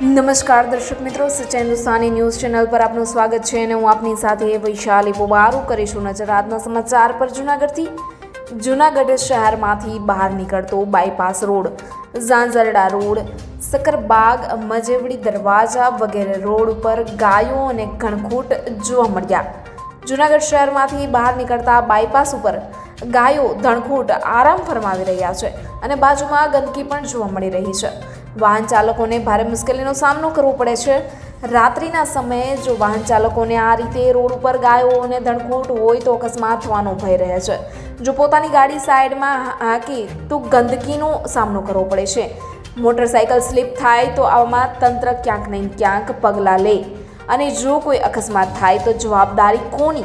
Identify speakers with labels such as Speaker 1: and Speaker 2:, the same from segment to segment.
Speaker 1: નમસ્કાર દર્શક મિત્રો, સચિન હિન્દુસ્તાની ન્યૂઝ ચેનલ પર આપનું સ્વાગત છે અને હું આપની સાથે વૈશાલી પોબારું કરીશું નજર. આજના સમાચાર પર જૂનાગઢથી. જૂનાગઢ શહેરમાંથી બહાર નીકળતો bypass road. Zanzarda road, Sakkarbaug, Majevadi દરવાજા વગેરે રોડ ઉપર ગાયો અને ઘણખૂટ જોવા મળ્યા. જૂનાગઢ શહેરમાંથી બહાર નીકળતા બાયપાસ ઉપર ગાયો, ધણખૂટ આરામ ફરમાવી રહ્યા છે અને બાજુમાં ગંદકી પણ જોવા મળી રહી છે. વાહન ચાલકોને ભારે મુશ્કેલીનો સામનો કરવો પડે છે. રાત્રિના સમયે જો વાહન ચાલકોને આ રીતે રોડ ઉપર ગાયો અને ધણકૂટ હોય તો અકસ્માત થવાનો ભય રહે છે. જો પોતાની ગાડી સાઈડમાં હાંકી, તો ગંદકીનો સામનો કરવો પડે છે. મોટરસાયકલ સ્લીપ થાય તો આવામાં તંત્ર ક્યાંક નહીં ક્યાંક પગલાં લે. અને જો કોઈ અકસ્માત થાય તો જવાબદારી કોની?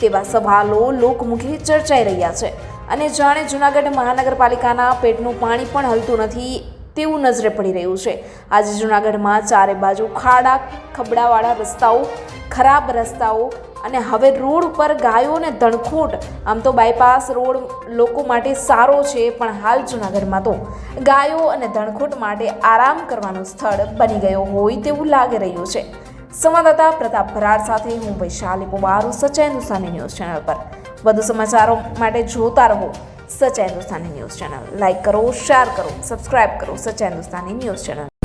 Speaker 1: તેવા સવાલો લોકમુખે ચર્ચાઈ રહ્યા છે. અને જાણે જૂનાગઢ મહાનગરપાલિકાના પેટનું પાણી પણ હલતું નથી. તેવું નજરે પડી રહ્યું છે. આજે જૂનાગઢમાં ચારે બાજુ ખાડા, ખબડાવાળા રસ્તાઓ, ખરાબ રસ્તાઓ અને હવે રોડ ઉપર ગાયો અને ધણખોટ. આમ તો બાયપાસ રોડ લોકો માટે સારો છે, પણ હાલ જૂનાગઢમાં તો ગાયો અને ધણખોટ માટે આરામ કરવાનું સ્થળ બની ગયો હોય તેવું લાગી રહ્યું છે. સંવાદદાતા પ્રતાપ ભરાડ સાથે હું વૈશાલી પોબારું સચય હિન્દુસ્તાની ન્યૂઝ ચેનલ પર. વધુ સમાચારો માટે જોતા રહો. સચય હિન્દુસ્તાની ન્યૂઝ ચેનલ લાઈક કરો શેર કરો સબસ્ક્રાઇબ કરો સચ હિન્દુસ્તાની ન્યૂઝ ચેનલ